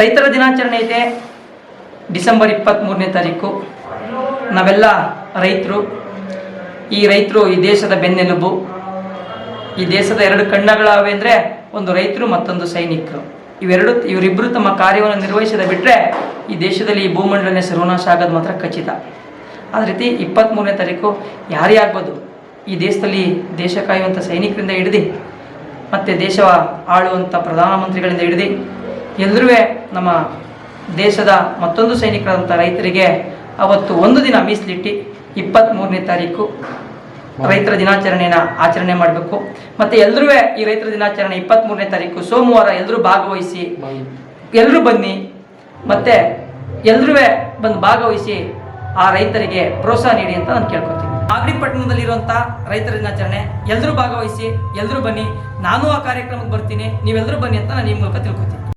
ರೈತರ ದಿನಾಚರಣೆ ಇದೆ. ಡಿಸೆಂಬರ್ ಇಪ್ಪತ್ತ್ಮೂರನೇ ತಾರೀಕು. ನಾವೆಲ್ಲ ರೈತರು, ಈ ರೈತರು ಈ ದೇಶದ ಬೆನ್ನೆಲುಬು. ಈ ದೇಶದ ಎರಡು ಕಣ್ಣಗಳಾವೆ ಅಂದರೆ ಒಂದು ರೈತರು ಮತ್ತೊಂದು ಸೈನಿಕರು. ಇವೆರಡು ಇವರಿಬ್ಬರು ತಮ್ಮ ಕಾರ್ಯವನ್ನು ನಿರ್ವಹಿಸದ ಬಿಟ್ಟರೆ ಈ ದೇಶದಲ್ಲಿ ಈ ಭೂಮಂಡಲನೇ ಸರ್ವನಾಶ ಆಗೋದು ಮಾತ್ರ ಖಚಿತ. ಆ ರೀತಿ ಇಪ್ಪತ್ತ್ಮೂರನೇ ತಾರೀಕು ಯಾರೇ ಆಗ್ಬೋದು, ಈ ದೇಶದಲ್ಲಿ ದೇಶ ಕಾಯುವಂಥ ಸೈನಿಕರಿಂದ ಹಿಡಿದು, ಮತ್ತು ದೇಶ ಆಳುವಂಥ ಪ್ರಧಾನಮಂತ್ರಿಗಳಿಂದ ಹಿಡಿದು ಎಲ್ಲರೂ ನಮ್ಮ ದೇಶದ ಮತ್ತೊಂದು ಸೈನಿಕರಾದಂಥ ರೈತರಿಗೆ ಅವತ್ತು ಒಂದು ದಿನ ಮೀಸಲಿಟ್ಟು ಇಪ್ಪತ್ತ್ಮೂರನೇ ತಾರೀಕು ರೈತರ ದಿನಾಚರಣೆಯನ್ನು ಆಚರಣೆ ಮಾಡಬೇಕು. ಮತ್ತು ಎಲ್ಲರೂ ಈ ರೈತರ ದಿನಾಚರಣೆ ಇಪ್ಪತ್ತ್ಮೂರನೇ ತಾರೀಕು ಸೋಮವಾರ ಎಲ್ಲರೂ ಭಾಗವಹಿಸಿ ಎಲ್ಲರೂ ಬನ್ನಿ. ಮತ್ತು ಎಲ್ಲರೂ ಬಂದು ಭಾಗವಹಿಸಿ ಆ ರೈತರಿಗೆ ಪ್ರೋತ್ಸಾಹ ನೀಡಿ ಅಂತ ನಾನು ಕೇಳ್ಕೊತೀನಿ. ಮಾಗಡಿ ಪಟ್ಟಣದಲ್ಲಿರುವಂಥ ರೈತರ ದಿನಾಚರಣೆ ಎಲ್ಲರೂ ಭಾಗವಹಿಸಿ ಎಲ್ಲರೂ ಬನ್ನಿ. ನಾನು ಆ ಕಾರ್ಯಕ್ರಮಕ್ಕೆ ಬರ್ತೀನಿ. ನೀವೆಲ್ಲರೂ ಬನ್ನಿ ಅಂತ ನಾನು ಈ ಮೂಲಕ ತಿಳ್ಕೊತೀನಿ.